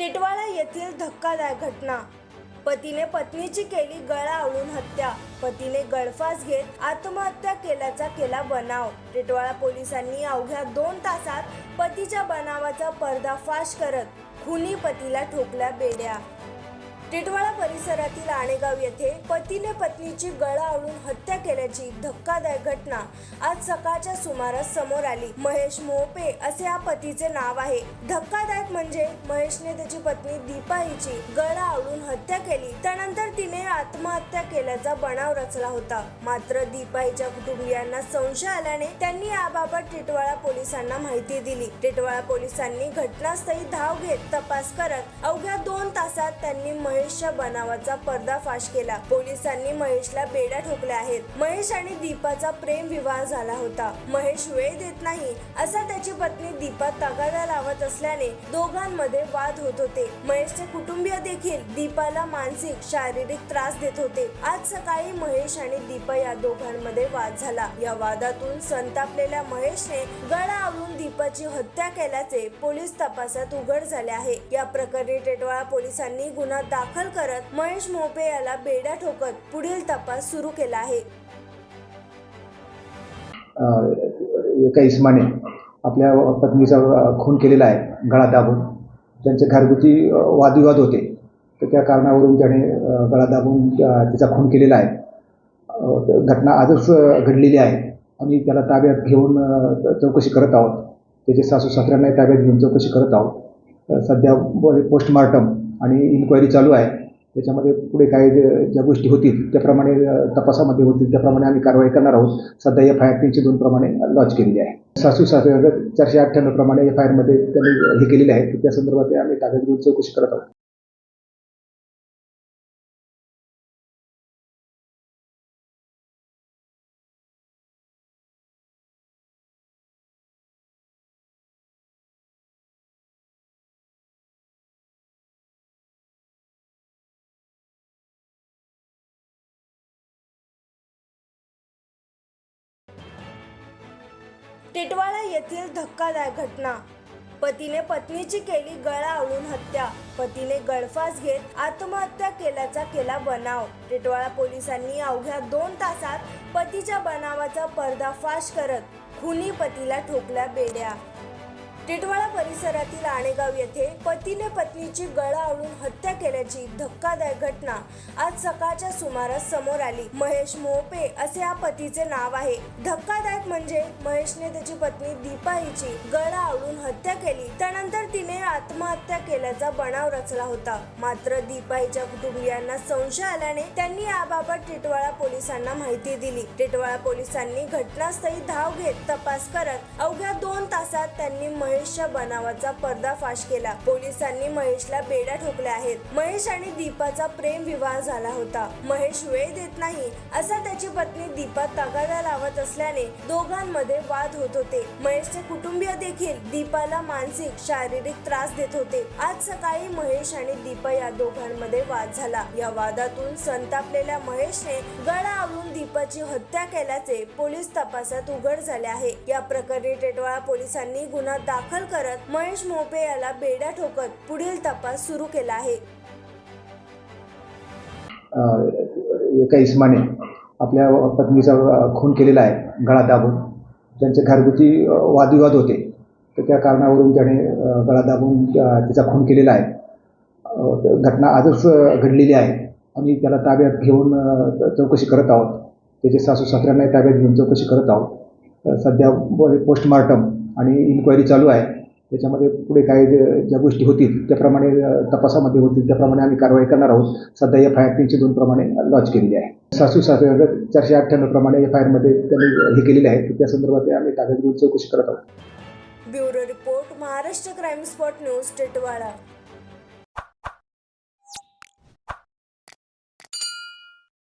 टिटवाळा येथील धक्कादायक घटना. पतीने पत्नीची केली गळा आवळून हत्या. पतीने गळफास घेत आत्महत्या केल्याचा केला बनाव. टिटवाळा पोलिसांनी अवघ्या दोन तासात पतीच्या बनावाचा पर्दाफाश करत खुनी पतीला ठोकल्या बेड्या. टिटवाळा परिसरातील आणेगाव येथे पतीने पत्नीची गळा आवळून हत्या केल्याची धक्कादायक घटना आज सकाळच्या सुमारास समोर आली. महेश मोपे असे या पतीचे नाव आहे. धक्कादायक म्हणजे महेशने त्याची पत्नी दीपा हिची गळा आवळून हत्या केली. त्यानंतर तिने आत्महत्या केल्याचा बनाव रचला होता. मात्र दीपा हिच्या कुटुंबियांना संशय आल्याने त्यांनी याबाबत टिटवाळा पोलिसांना माहिती दिली. टिटवाळा पोलिसांनी घटनास्थळी धाव घेत तपास करत अवघ्या दोन तासात त्यांनी महेशच्या बनावाचा पर्दाफाश केला. पोलिसांनी महेशला बेड्या ठोकल्या आहेत. महेश आणि दीपाचा प्रेम विवाह झाला होता. महेश वेळ देत नाही असा त्याची पत्नी दीपा तगादा लावत असल्याने दोघांमध्ये वाद होत होते. महेशचे कुटुंबीय देखील दीपाला मानसिक शारीरिक त्रास देत होते. आज सकाळी महेश आणि दीपा या दोघांमध्ये वाद झाला. या वादातून संतापलेल्या महेशने गळा आवळून दीपाची हत्या केल्याचे पोलीस तपासात उघड झाले आहे. या प्रकरणी टेटवाळा पोलिसांनी गुन्हा दाखल करत महेश मोपे याला बेड्या ठोकत पुढील तपास सुरू केला आहे. एका इस्माने आपल्या पत्नीचा खून केलेला आहे गळा दाबून. त्यांचे घरगुती वादविवाद होते तर त्या कारणावरून त्याने गळा दाबून तिचा खून केलेला आहे. घटना आजच घडलेली आहे. आम्ही त्याला ताब्यात घेऊन चौकशी करत आहोत. त्याचे सासू सासऱ्यांनाही ताब्यात घेऊन चौकशी करत आहोत. सध्या पोस्टमार्टम आणि इन्क्वायरी चालू आहे. त्याच्यामध्ये पुढे काय ज्या गोष्टी होतील त्याप्रमाणे तपासामध्ये होतील त्याप्रमाणे आम्ही कारवाई करणार आहोत. सध्या एफ आय आर तीनशे दोन प्रमाणे लॉन्च केलेली आहे. सासू सासऱ्या चारशे अठ्ठ्याण्णव प्रमाणे एफ आय आरमध्ये त्यांनी हे केलेले आहे. त्या संदर्भात आम्ही कागदपूर चौकशी करत आहोत. टिटवाळा येथील धक्कादायक घटना. पतीने पत्नीची केली गळा आवळून हत्या. पतीने गळफास घेत आत्महत्या केल्याचा केला बनाव. टिटवाळा पोलिसांनी अवघ्या दोन तासात पतीच्या बनावाचा पर्दाफाश करत खुनी पतीला ठोकल्या बेड्या. टिटवाळा परिसरातील आणेगाव येथे पतीने पत्नीची गळा आवळून हत्या केल्याची धक्कादायक घटना आज सकाळच्या सुमारास समोर आली. महेश मोपे असे या पतीचे नाव आहे. धक्कादायक म्हणजे महेशने त्याची पत्नी दीपा हिची गळा आवळून हत्या केली. त्यानंतर तिने आत्महत्या केल्याचा बनाव रचला होता. मात्र दीपा हिच्या कुटुंबियांना संशय आल्याने त्यांनी याबाबत टिटवाळा पोलिसांना माहिती दिली. टिटवाळा पोलिसांनी घटनास्थळी धाव घेत तपास करत अवघ्या दोन तासात त्यांनी महेशच्या बनावाचा पर्दाफाश केला. पोलिसांनी महेशला बेड्या ठोकल्या आहेत. महेश आणि दीपाचा प्रेम विवाह झाला होता. महेश वेळ देत नाही असा त्याची पत्नी दीपा तगादा लावत असल्याने दोघांमध्ये वाद होत होते. महेशचे कुटुंबीय देखील दीपाला मानसिक शारीरिक त्रास देत होते. आज सकाळी महेश आणि दीपा या दोघांमध्ये वाद झाला. या वादातून संतापलेल्या महेशने गळा आवळून दीपाची हत्या केल्याचे पोलीस तपासात उघड झाले आहे. या प्रकरणी टेटवाळा पोलिसांनी गुन्हा दाखल करत महेश मोपे याला बेड्या ठोकत पुढील तपास सुरू केला आहे. अ, एका इस्माने आपल्या पत्नीचा खून केलेला आहे गळा दाबून. त्यांचे घरगुती वादविवाद होते. तर त्या कारणावरून त्याने गळा दाबून तिचा खून केलेला आहे. घटना आजच घडलेली आहे. आम्ही त्याला ताब्यात घेऊन चौकशी करत आहोत. त्याचे सासू सासऱ्यांनाही ताब्यात घेऊन चौकशी करत आहोत. सध्या पोस्टमार्टम आणि इन्क्वायरी चालू आहे. त्याच्यामध्ये पुढे काय ज्या गोष्टी होतील त्याप्रमाणे तपासामध्ये होतील त्याप्रमाणे आम्ही कारवाई करणार आहोत. सध्या एफ आय आर तीनशे दोन प्रमाणे लॉन्च केलेली आहे. सासू सासऱ्या चारशे अठ्ठ्याण्णव प्रमाणे एफ आय आरमध्ये त्यांनी हे केलेले आहे. त्या संदर्भात आम्ही ताब्यात घेऊन चौकशी करत आहोत. Bureau report Maharashtra crime spot news Titwala